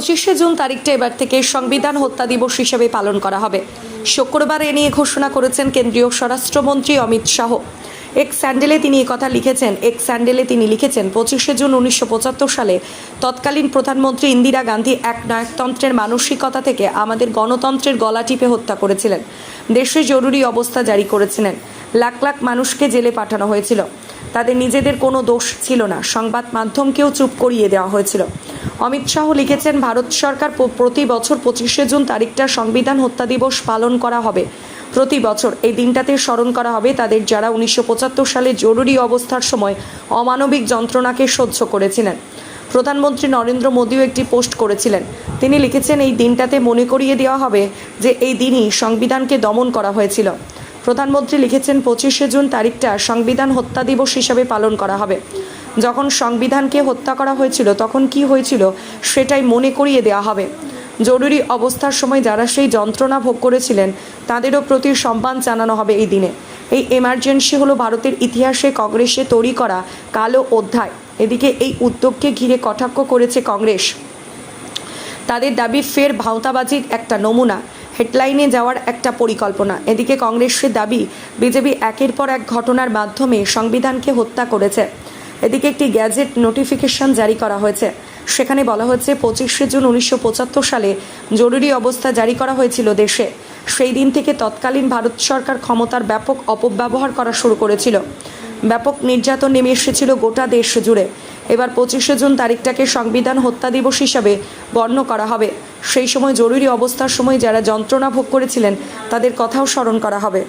পঁচিশে জুন তারিখটা এবার থেকে সংবিধান হত্যা দিবস হিসেবে পালন করা হবে। শুক্রবার এ নিয়ে ঘোষণা করেছেন কেন্দ্রীয় স্বরাষ্ট্রমন্ত্রী অমিত শাহ। এক স্যান্ডেলে তিনি কথা লিখেছেন। এক স্যান্ডেলে তিনি লিখেছেন, পঁচিশে জুন উনিশশো পঁচাত্তর সালে তৎকালীন প্রধানমন্ত্রী ইন্দিরা গান্ধী এক নায়কতন্ত্রের মানসিকতা থেকে আমাদের গণতন্ত্রের গলা টিপে হত্যা করেছিলেন। দেশে জরুরি অবস্থা জারি করেছিলেন। লাখ লাখ মানুষকে জেলে পাঠানো হয়েছিল। তাদের নিজেদের কোনো দোষ ছিল না। সংবাদ মাধ্যমকেও চুপ করিয়ে দেওয়া হয়েছিল। অমিত শাহ লিখেছেন, ভারত সরকার প্রতি বছর পঁচিশে জুন তারিখটা সংবিধান হত্যা দিবস পালন করা হবে। প্রতি বছর এই দিনটাতে স্মরণ করা হবে তাদের যারা উনিশশো পঁচাত্তর সালে জরুরি অবস্থার সময় অমানবিক যন্ত্রণাকে সহ্য করেছিলেন। প্রধানমন্ত্রী নরেন্দ্র মোদীও একটি পোস্ট করেছিলেন। তিনি লিখেছেন, এই দিনটাতে মনে করিয়ে দেওয়া হবে যে এই দিনই সংবিধানকে দমন করা হয়েছিল। প্রধানমন্ত্রী লিখেছেন, পঁচিশে জুন তারিখটা সংবিধান হত্যা দিবস হিসাবে পালন করা হবে। যখন সংবিধানকে হত্যা করা হয়েছিল, তখন কি হয়েছিল সেটাই মনে করিয়ে দেওয়া হবে। জরুরি অবস্থার সময় যারা সেই যন্ত্রণা ভোগ করেছিলেন, তাদেরও প্রতি সম্মান জানানো হবে এই দিনে। এই এমার্জেন্সি হলো ভারতের ইতিহাসে কংগ্রেসে তৈরি করা কালো অধ্যায়। এদিকে এই উদ্যোগকে ঘিরে কটাক্ষ করেছে কংগ্রেস। তাদের দাবি, ফের ভাওতাবাজির একটা নমুনা, হেডলাইনে যাওয়ার একটা পরিকল্পনা। এদিকে কংগ্রেসের দাবি, বিজেপি একের পর এক ঘটনার মাধ্যমে সংবিধানকে হত্যা করেছে। এদিকে একটি গ্যাজেট নোটিফিকেশন জারি করা হয়েছে। সেখানে বলা হয়েছে, পঁচিশে জুন উনিশশো পঁচাত্তর সালে জরুরি অবস্থা জারি করা হয়েছিল দেশে। সেই দিন থেকে তৎকালীন ভারত সরকার ক্ষমতার ব্যাপক অপব্যবহার করা শুরু করেছিল। ব্যাপক নির্যাতন নেমে এসেছিল গোটা দেশ জুড়ে। এবার পঁচিশে জুন তারিখটাকে সংবিধান হত্যা দিবস হিসাবে বর্ণ করা হবে। সেই সময় জরুরি অবস্থার সময় যারা যন্ত্রণা ভোগ করেছিলেন, তাদের কথাও স্মরণ করা হবে।